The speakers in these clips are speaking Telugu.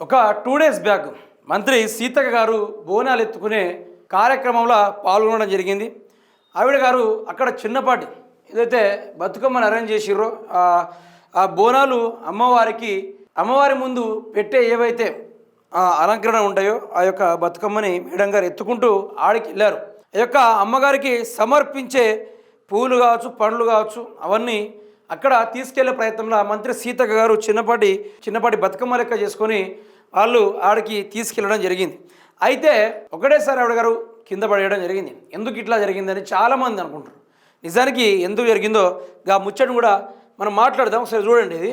ఒక టూ డేస్ బ్యాక్ మంత్రి సీతక్క గారు బోనాలు ఎత్తుకునే కార్యక్రమంలో పాల్గొనడం జరిగింది. ఆవిడ గారు అక్కడ చిన్నపాటి ఏదైతే బతుకమ్మని అరేంజ్ చేసిర్రో ఆ- బోనాలు అమ్మవారికి అమ్మవారి ముందు పెట్టే ఏవైతే అలంకరణ ఉంటాయో ఆ యొక్క బతుకమ్మని మేడం గారు ఎత్తుకుంటూ ఆడికి వెళ్ళారు. ఆ యొక్క అమ్మగారికి సమర్పించే పూలు కావచ్చు పండ్లు కావచ్చు అవన్నీ అక్కడ తీసుకెళ్ళే ప్రయత్నంలో మంత్రి సీతక్క గారు చిన్నపాటి చిన్నపాటి బతుకమ్మ లెక్క చేసుకొని వాళ్ళు ఆడికి తీసుకెళ్ళడం జరిగింది. అయితే ఒకటేసారి ఆవిడ గారు కింద పడేయడం జరిగింది. ఎందుకు ఇట్లా జరిగిందని చాలామంది అనుకుంటారు. నిజానికి ఎందుకు జరిగిందో గా ముచ్చటను కూడా మనం మాట్లాడదాం. ఒకసారి చూడండి ఇది.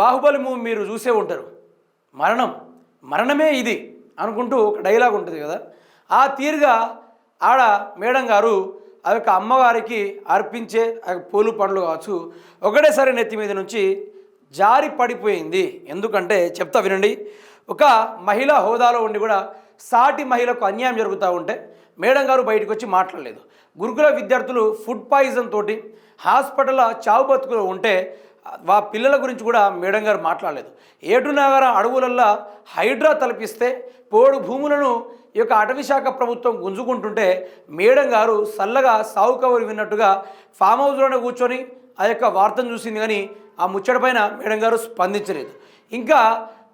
బాహుబలి మూవీ మీరు చూసే ఉంటారు. మరణం. మరణమే ఇది అనుకుంటూ ఒక డైలాగ్ ఉంటుంది కదా. ఆ తీరుగా ఆడ మేడం గారు ఆ యొక్క అమ్మవారికి అర్పించే పూలు పండ్లు కావచ్చు ఒకటేసారి నెత్తి మీద నుంచి జారి పడిపోయింది. ఎందుకంటే చెప్తా వినండి ఒక మహిళ హోదాలో ఉండి కూడా సాటి మహిళకు అన్యాయం జరుగుతూ ఉంటే మేడం గారు బయటకు వచ్చి మాట్లాడలేదు. గురుకుల విద్యార్థులు ఫుడ్ పాయిజన్ తోటి హాస్పిటల్లో చావు బతుకులో ఉంటే వా పిల్లల గురించి కూడా మేడం గారు మాట్లాడలేదు. ఏటునగర అడవులల్లో హైడ్రా తలపిస్తే పోడు భూములను ఈ యొక్క అటవీశాఖ ప్రభుత్వం గుంజుకుంటుంటే మేడం గారు చల్లగా సాగు కబురు విన్నట్టుగా ఫామ్ హౌస్లోనే కూర్చొని ఆ యొక్క వార్తను చూసింది కానీ ఆ ముచ్చట పైన మేడం గారు స్పందించలేదు. ఇంకా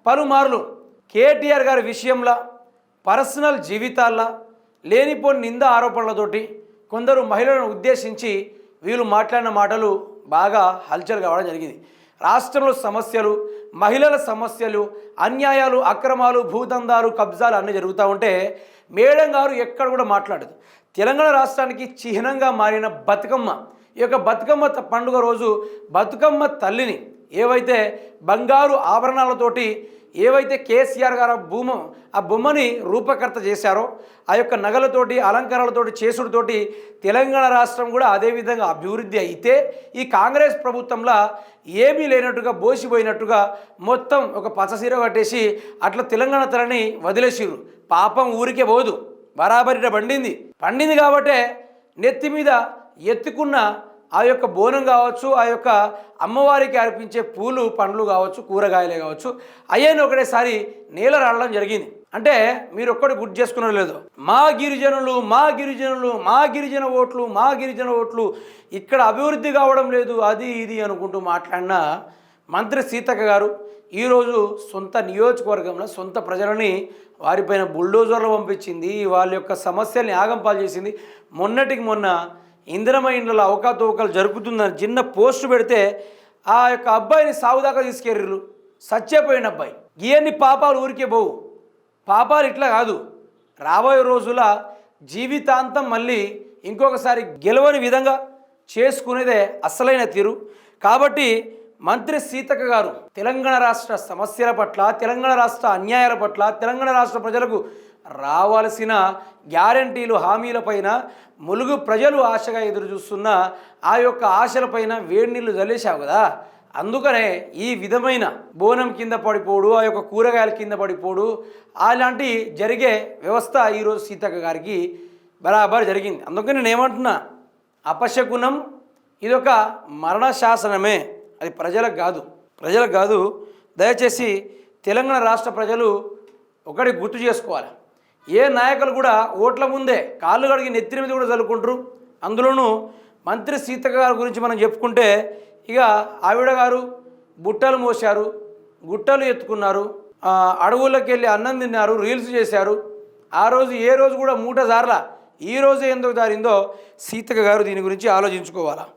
పలుమార్లు కేటీఆర్ గారి విషయంలో పర్సనల్ జీవితాల్లో లేనిపోని నింద ఆరోపణలతోటి కొందరు మహిళలను ఉద్దేశించి వీళ్ళు మాట్లాడిన మాటలు బాగా హల్చల్ కావడం జరిగింది. రాష్ట్రంలో సమస్యలు మహిళల సమస్యలు అన్యాయాలు అక్రమాలు భూదందాలు కబ్జాలు అన్నీ జరుగుతూ ఉంటే మేడం గారు ఎక్కడ కూడా మాట్లాడదు. తెలంగాణ రాష్ట్రానికి చిహ్నంగా మారిన బతుకమ్మ ఈ యొక్క బతుకమ్మ త- పండుగ రోజు బతుకమ్మ తల్లిని ఏవైతే బంగారు ఆభరణాలతోటి ఏవైతే కేసీఆర్ గారు ఆ భూమ ఆ బొమ్మని రూపకర్త చేశారో ఆ యొక్క నగలతోటి అలంకరణలతోటి చేసుడితోటి తెలంగాణ రాష్ట్రం కూడా అదే విధంగా అభివృద్ధి అయితే ఈ కాంగ్రెస్ ప్రభుత్వంలో ఏమీ లేనట్టుగా బోసిపోయినట్టుగా మొత్తం ఒక పచ్చసీర కట్టేసి అట్లా తెలంగాణ తలని వదిలేసిర్రు. పాపం ఊరికే పోదు. బరాబరిట పండింది. పండింది కాబట్టే నెత్తి మీద ఎత్తుకున్న ఆ యొక్క బోనం కావచ్చు ఆ యొక్క అమ్మవారికి అర్పించే పూలు పండ్లు కావచ్చు కూరగాయలే కావచ్చు అయ్యాను ఒకటేసారి నేల రావడం జరిగింది. అంటే మీరు ఒక్కటి గుర్తు చేసుకున్నారు లేదు. మా గిరిజనులు మా గిరిజనులు మా గిరిజన ఓట్లు మా గిరిజన ఓట్లు ఇక్కడ అభివృద్ధి కావడం లేదు అది ఇది అనుకుంటూ మాట్లాడిన మంత్రి సీతక్క గారు ఈరోజు సొంత నియోజకవర్గంలో సొంత ప్రజలని వారిపైన బుల్డోజర్లు పంపించింది వాళ్ళ యొక్క సమస్యల్ని ఆగంపాలు చేసింది. మొన్నటికి మొన్న ఇందిరమ ఇండ్లలో అవకాతవకలు జరుపుతుందని చిన్న పోస్టు పెడితే ఆ యొక్క అబ్బాయిని సాగుదాకా తీసుకెర్రు సచ్చేపోయిన అబ్బాయి. ఇవన్నీ పాపాలు ఊరికే పోవు. పాపాలు ఇట్లా కాదు. రాబోయే రోజుల జీవితాంతం మళ్ళీ ఇంకొకసారి గెలవని విధంగా చేసుకునేదే అసలైన తీరు. కాబట్టి మంత్రి సీతక్క గారు తెలంగాణ రాష్ట్ర సమస్యల పట్ల తెలంగాణ రాష్ట్ర అన్యాయాల పట్ల తెలంగాణ రాష్ట్ర ప్రజలకు రావాల్సిన గ్యారంటీలు హామీలపైన ములుగు ప్రజలు ఆశగా ఎదురు చూస్తున్న ఆ యొక్క ఆశలపైన వేడి నీళ్ళు జల్లేశావు కదా? అందుకనే ఈ విధమైన బోనం కింద పడిపోడు ఆ యొక్క కూరగాయల కింద పడిపోడు అలాంటి జరిగే వ్యవస్థ ఈరోజు సీతక్క గారికి బరాబర్ జరిగింది. అందుకని నేను ఏమంటున్నా అపశకునం ఇదొక మరణ శాసనమే అది ప్రజలకు కాదు. ప్రజలకు కాదు దయచేసి తెలంగాణ రాష్ట్ర ప్రజలు ఒకటి గుర్తు చేసుకోవాలి. ఏ నాయకులు కూడా ఓట్ల ముందే కాళ్ళు కడిగి నెత్తిన మీద కూడా చల్లుకుంటారు అందులోనూ మంత్రి సీతక్క గారి గురించి మనం చెప్పుకుంటే ఇక ఆవిడ గారు బుట్టలు మోశారు గుట్టలు ఎత్తుకున్నారు ఆ, అడవుల్లోకి వెళ్ళి అన్నం తిన్నారు రీల్స్ చేశారు. ఆ రోజు ఏ రోజు కూడా మూట జారలా. ఈ రోజు ఎందుకు జారిందో సీతక్క గారు దీని గురించి ఆలోచించుకోవాలా.